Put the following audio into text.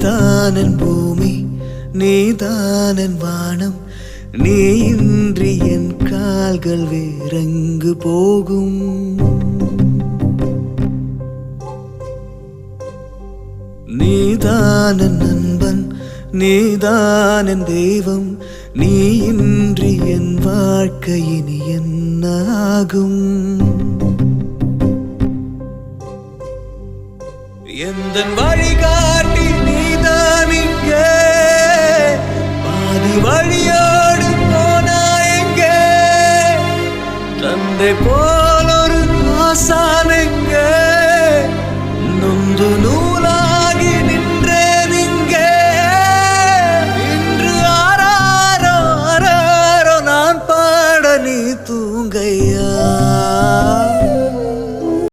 நீதானன் பூமி நீதானன் வானம். நீ இன்றி என் கால்கள் வேறங்கு போகும். நீதானன் நண்பன் நீதானன் தெய்வம். நீ இன்றி என் வாழ்க்கை இனி என்ன ஆகும் எந்த வழிகாட்டி உன்னை போலொரு ஆசானுங்க? நொந்து நூலாகி நின்றேனிங்க இன்று ஆராரோ ஆராரோ நான் பாட நீ தூங்கையா?